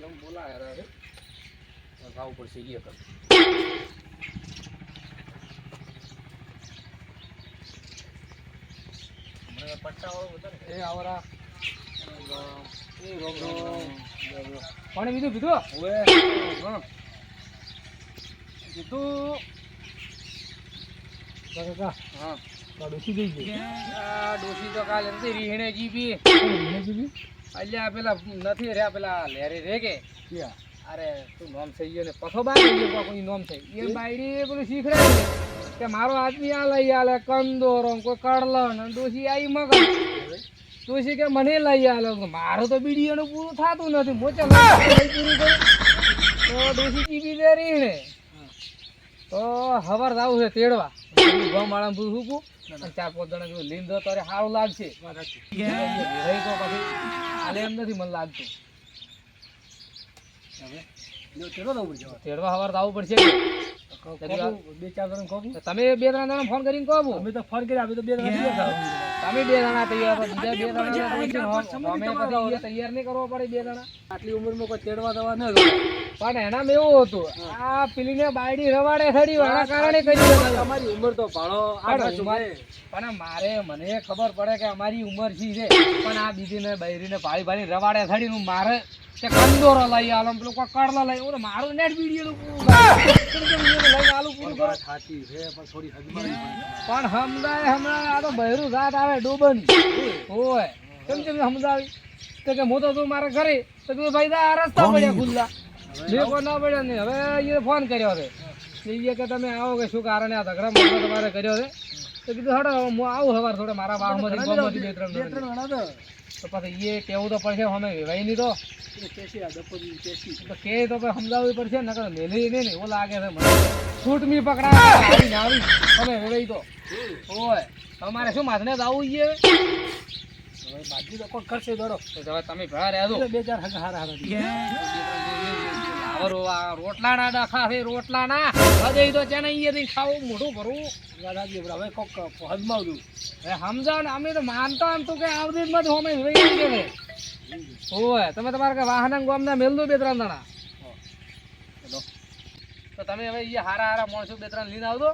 એટલે હું બોલાય રે ભાવ પડશે એ કર એ આવરા. પાણી બીજું પીધું? હવે કીધું હા. ડોસી ગઈ. ગઈ ડોસી તો કાલે જીપી રીહણે જીપી અલ્યા પેલા નથી રહ્યા પેલા લેરે રે કે? અરે તું નોમ થઈ ગયો ને પથો બાય કોઈ નોમ થઈ એ? બાયડી પેલું શીખડાય કે મારો આદમી આ લઈ આલે કંદોરો ને કોઈ કડલો ને ડોશી આઈ મગ ડોશી કે મને લઈ આલે. મારું તો બીડીઓનું પૂરું થતું નથી. મોચે પૂરું કરું તો દોષી ચીપી દે રીહણે તો હવાર જાવું છે તેડવા. ગમાળા પૂરું સૂકું. ચાર પાંચ જણા લીંદો તારે સારું લાગશે. તો પછી હાલે એમ નથી મને લાગતું. તેડવા હવાર આવવું પડશે બે ચાર જણ ખોખું તમે બે ત્રણ જણા ફોન કરીને કહો અમે તો ફોન અમે તો બે જણા તમે બે જણા તૈયાર બીજા બે જણા તૈયાર નહીં કરવો પડે બે જણા. આટલી ઉંમરમાં કોઈ તેડવા દવા ન પણ એનામાં એવું હતું આ પેલીને બાયડી રવાડે થડી એના કારણે કરી અમારી તમારી ઉંમર તો ભાડો પણ મારે મને ખબર પડે કે અમારી ઉંમર શી છે. પણ આ બીજીને બૈરીને ભાળી ભાળી રવાડે થડી નું મારે કે કંદોરો લઈ આલો પેલું કોઈ કડલો લઈ ઓલો મારું નેટ વીડિયો લઈ હું. આલું પૂરું કરો. થાતી છે પણ થોડી પણ હમણાં હમણાં આ તો બહેરું રાત આવે ડોબન. હોય કેમ કેમ સમજાવી? તો કે હું તો તું મારા ઘરે તો તું ભાઈ આ રસ્તા પડ્યા ખુલ્લા. મેં ના પડ્યા નહીં. હવે એ ફોન કર્યો છે. એ કે તમે આવો કે શું કારણે આ ઝઘડા મોટો તમારે કર્યો છે. તો કીધું હડો હું આવું સવાર થોડે. મારા વાહમાંથી ગોમાંથી બે ત્રણ તો પછી એ કેવું તો પડશે? અમે વેવાય નહીં તો. કે તો ભાઈ સમજાવવી પડશે. ને નકર મેલી નહીં ને. એવું લાગે છે મને. છૂટ મી પકડા આવીને આવી. અમે વેવાય તો. ઓય તમારે શું માથને જ આવું છે બાકી તો કોઈ કરશે દોડો? તમે ભરા રહ્યા છો બે ચાર હારા હારા. દીધા. આવરો આ રોટલા ના ડખા છે રોટલા ના હદે તો છે ને અહીંયાથી ખાવું મોઢું ભરવું પણ હવે કોક હજમાવતું હવે સમજાવ ને અમે તો માનતો આમ તો કે આવતી જ નથી અમે તમે તમારા કે વાહન ગામના મેલ દો બે ત્રણ જણા. તો તમે હવે એ હારા હારા માણસો બે ત્રણ લઈને આવજો.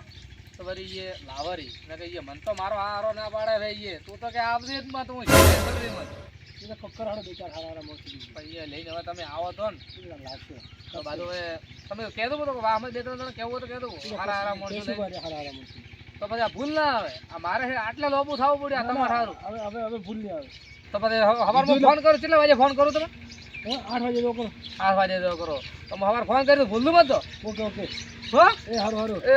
તો વળી એ લાવરી. ને કે એ મન તો મારો હારો ના પાડે ભાઈ એ. તું તો કે આવતી જ મત હું એટલે કક્કર હાડો બેચાર હારા હારા મોટી. પણ લઈને હવે તમે આવો તો ને. લાગશે. તો બાજુ હવે તમે કહે દો કે અમે બે ત્રણ જણા કહેવું તો કહેતું. હારા હારા કેસી હારા હારા મોટી. તો પછી ભૂલ ના આવે. આ મારે આટલે લોબુ થવું પડ્યું તમારે સારું હવે હવે હવે ભૂલ નહીં આવે. તો પછી હવારમાં ફોન કરું કેટલા વાગે ફોન કરું તમે? આઠ વાગે જો કરો. આઠ વાગે જો કરો. તમે સવાર ફોન કરી ભૂલું મત ઓકે ઓકે. હો? એ હારું હારું. એ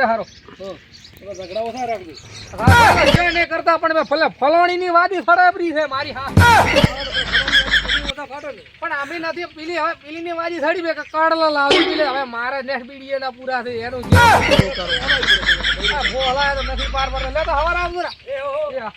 તમે ઝઘડા ઓછા રાખજો. હા, નહીં કરતા પણ મેં ફલવાણીની વાદી ફળાપરી છે મારી હા. પણ નથી પેલી હવે પેલીની વાદી સડી બે કડલા લાવી પેલી. હવે મારે નેક્સ્ટ બીડીએ ના પૂરા થઈ એનું જે. તો નથી પાર પર લે તો હવાર આવજો ને. એ એ હા.